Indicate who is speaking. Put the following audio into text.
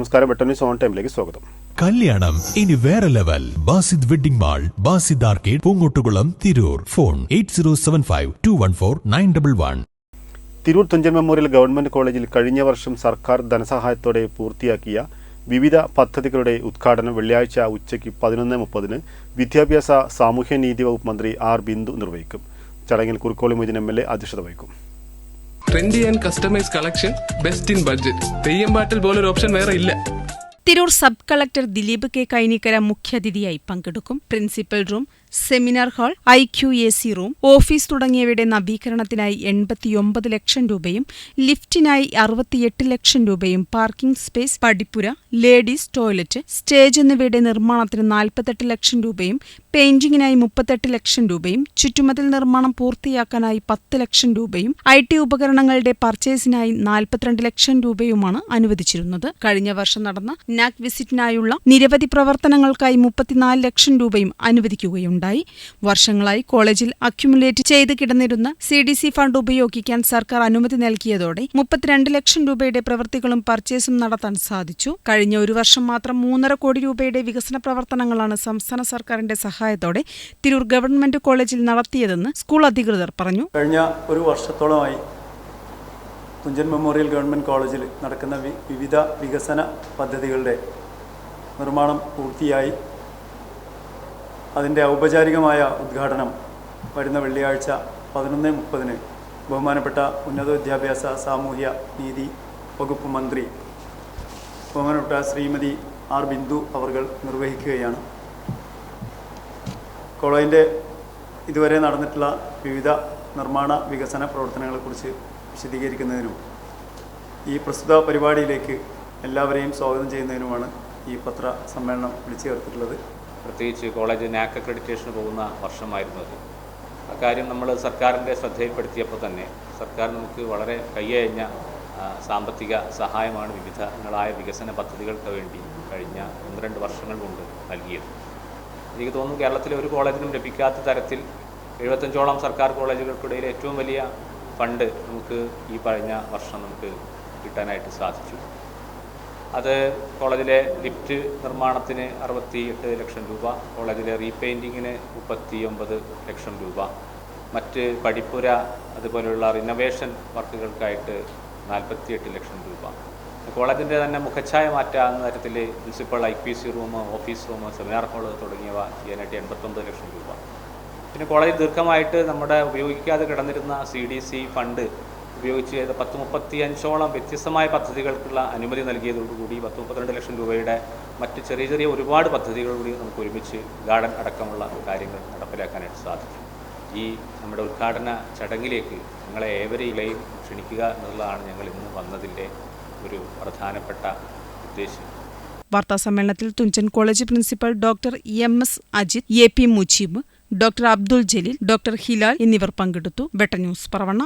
Speaker 1: നമസ്കാരം. വെട്ടന്യൂസ് ഓൺ ടൈമിലേക്ക് സ്വാഗതം.
Speaker 2: കല്യാണം. ഇനി വേറെ level. Basid wedding mall Basid arcade Poonkottukulam Tirur. Phone eight zero seven five two one four nine double one.
Speaker 1: Tirur Thunchan memorial government കോളേജിൽ കഴിഞ്ഞ വർഷം സർക്കാർ ധനസഹായത്തോടെ പൂർത്തിയാക്കിയ വിവിധ പദ്ധതികളുടെ ഉദ്ഘാടനം വെള്ളിയാഴ്ച ഉച്ചയ്ക്ക് പതിനൊന്ന് മുപ്പതിന് വിദ്യാഭ്യാസ സാമൂഹ്യനീതി വകുപ്പ് മന്ത്രി ആർ ബിന്ദു നിർവഹിക്കും. ചടങ്ങിൽ Kurukkoli Moideen M L A അധ്യക്ഷത വഹിക്കും.
Speaker 3: Trendy and customise collection best in budget Theyyam പാട്ടിൽ പോലൊരു ഓപ്ഷൻ വേറെ ഇല്ല.
Speaker 4: Tirur sub collector Dileep K Kainikkara മുഖ്യാതിഥിയായി പങ്കെടുക്കും. Principal room seminar hall I Q A C room office തുടങ്ങിയവയുടെ നവീകരണത്തിനായി എൺപത്തിയൊമ്പത് ലക്ഷം രൂപയും ലിഫ്റ്റിനായി അറുപത്തിയെട്ട് ലക്ഷം രൂപയും പാർക്കിംഗ് സ്പേസ് പടിപ്പുര ലേഡീസ് ടോയ്ലറ്റ് സ്റ്റേജ് എന്നിവയുടെ നിർമ്മാണത്തിന് നാൽപ്പത്തെട്ട് ലക്ഷം രൂപയും പെയിന്റിംഗിനായി മുപ്പത്തെട്ട് ലക്ഷം രൂപയും ചുറ്റുമതിൽ നിർമ്മാണം പൂർത്തിയാക്കാനായി പത്ത് ലക്ഷം രൂപയും ഐ ടി ഉപകരണങ്ങളുടെ പർച്ചേസിനായി നാൽപ്പത്തിരണ്ട് ലക്ഷം രൂപയുമാണ് അനുവദിച്ചിരുന്നത്. കഴിഞ്ഞ വർഷം നടന്ന നാക് വിസിറ്റിനായുള്ള നിരവധി പ്രവർത്തനങ്ങൾക്കായി മുപ്പത്തിനാല് ലക്ഷം രൂപയും അനുവദിക്കുകയുണ്ടായി വർഷങ്ങളായി കോളേജിൽ അക്യുമുലേറ്റ് ചെയ്ത് കിടന്നിരുന്ന സി ഡി സി ഫണ്ട് ഉപയോഗിക്കാൻ സർക്കാർ അനുമതി നൽകിയതോടെ മുപ്പത്തിരണ്ട് ലക്ഷം രൂപയുടെ പ്രവൃത്തികളും പർച്ചേസും നടത്താൻ സാധിച്ചു. കഴിഞ്ഞ ഒരു വർഷം മാത്രം മൂന്നര കോടി രൂപയുടെ വികസന പ്രവർത്തനങ്ങളാണ് സംസ്ഥാന സർക്കാരിന്റെ സഹായത്തോടെ തിരൂർ ഗവൺമെന്റ് കോളേജിൽ നടത്തിയതെന്ന് സ്കൂൾ അധികൃതർ പറഞ്ഞു.
Speaker 5: കഴിഞ്ഞ ഒരു വർഷത്തോളമായി തുഞ്ചൻ മെമ്മോറിയൽ ഗവൺമെന്റ് കോളേജിൽ നടക്കുന്ന വിവിധ വികസന പദ്ധതികളുടെ നിർമ്മാണം പൂർത്തിയായി. അതിന്റെ ഔപചാരികമായ ഉദ്ഘാടനം വരുന്ന വെള്ളിയാഴ്ച പതിനൊന്ന് മുപ്പതിന് ബഹുമാനപ്പെട്ട ഉന്നത വിദ്യാഭ്യാസ സാമൂഹ്യ നീതി വകുപ്പ് മന്ത്രി ബഹുമാനപ്പെട്ട ശ്രീമതി ആർ ബിന്ദു അവർ നിർവഹിക്കുകയാണ്. കോളേജിന്റെ ഇതുവരെ നടന്നിട്ടുള്ള വിവിധ നിർമ്മാണ വികസന പ്രവർത്തനങ്ങളെക്കുറിച്ച് വിശദീകരിക്കുന്നതിനും ഈ പ്രസ്തുത പരിപാടിയിലേക്ക് എല്ലാവരെയും സ്വാഗതം ചെയ്യുന്നതിനുമാണ് ഈ പത്ര സമ്മേളനം വിളിച്ചു ചേർത്തിട്ടുള്ളത്.
Speaker 6: പ്രത്യേകിച്ച് കോളേജ് നാക്ക് അക്രഡിറ്റേഷന് പോകുന്ന വർഷമായിരുന്നു അത്. അക്കാര്യം നമ്മൾ സർക്കാരിന്റെ ശ്രദ്ധയിൽപ്പെടുത്തിയപ്പോൾ തന്നെ സർക്കാർ നമുക്ക് വളരെ കയ്യഴിഞ്ഞ സാമ്പത്തിക സഹായമാണ് വിവിധങ്ങളായ വികസന പദ്ധതികൾക്ക് വേണ്ടി കഴിഞ്ഞ ഒന്ന് രണ്ട് വർഷങ്ങൾ കൊണ്ട് നൽകിയത്. എനിക്ക് തോന്നുന്നു കേരളത്തിലെ ഒരു കോളേജിനും ലഭിക്കാത്ത തരത്തിൽ എഴുപത്തഞ്ചോളം സർക്കാർ കോളേജുകൾക്കിടയിൽ ഏറ്റവും വലിയ ഫണ്ട് നമുക്ക് ഈ കഴിഞ്ഞ വർഷം നമുക്ക് കിട്ടാനായിട്ട് സാധിച്ചു. അത് കോളേജിലെ ലിഫ്റ്റ് നിർമ്മാണത്തിന് അറുപത്തി എട്ട് ലക്ഷം രൂപ കോളേജിലെ റീപെയിന്റിങ്ങിന് മുപ്പത്തി ഒമ്പത് ലക്ഷം രൂപ. മറ്റ് പഠിപ്പുര അതുപോലെയുള്ള റിനോവേഷൻ വർക്കുകൾക്കായിട്ട് നാൽപ്പത്തി എട്ട് ലക്ഷം രൂപ. കോളേജിന്റെ തന്നെ മുഖച്ഛായ മാറ്റാവുന്ന തരത്തിൽ principal I P C room office room seminar hall തുടങ്ങിയവ ചെയ്യാനായിട്ട് എൺപത്തൊമ്പത് ലക്ഷം രൂപ. പിന്നെ കോളേജ് ദീർഘമായിട്ട് നമ്മുടെ ഉപയോഗിക്കാതെ കിടന്നിരുന്ന സി ഡി സി ഫണ്ട് ഉപയോഗിച്ച് ചെയ്ത പത്ത് മുപ്പത്തി അഞ്ചോളം വ്യത്യസ്തമായ പദ്ധതികൾക്കുള്ള അനുമതി നൽകിയതോടുകൂടി പത്ത് മുപ്പത്തിരണ്ട് ലക്ഷം രൂപയുടെ മറ്റ് ചെറിയ ചെറിയ ഒരുപാട് പദ്ധതികൾ കൂടി നമുക്ക് ഒരുമിച്ച് ഗാർഡൻ അടക്കമുള്ള കാര്യങ്ങൾ നടപ്പിലാക്കാനായിട്ട് സാധിക്കും. ഈ നമ്മുടെ ഉദ്ഘാടന ചടങ്ങിലേക്ക് നിങ്ങളെ ഏവരെയും ക്ഷണിക്കുക എന്നുള്ളതാണ് ഞങ്ങൾ ഇന്ന് വന്നതിന്റെ ഒരു പ്രധാനപ്പെട്ട ഉദ്ദേശം.
Speaker 4: വാർത്താസമ്മേളനത്തിൽ Thunchan college principal doctor M S Ajith A P Mujeeb doctor Abdul Jaleel doctor Hilal എന്നിവർ പങ്കെടുത്തു. വെട്ട ന്യൂസ് പറവണ്ണ.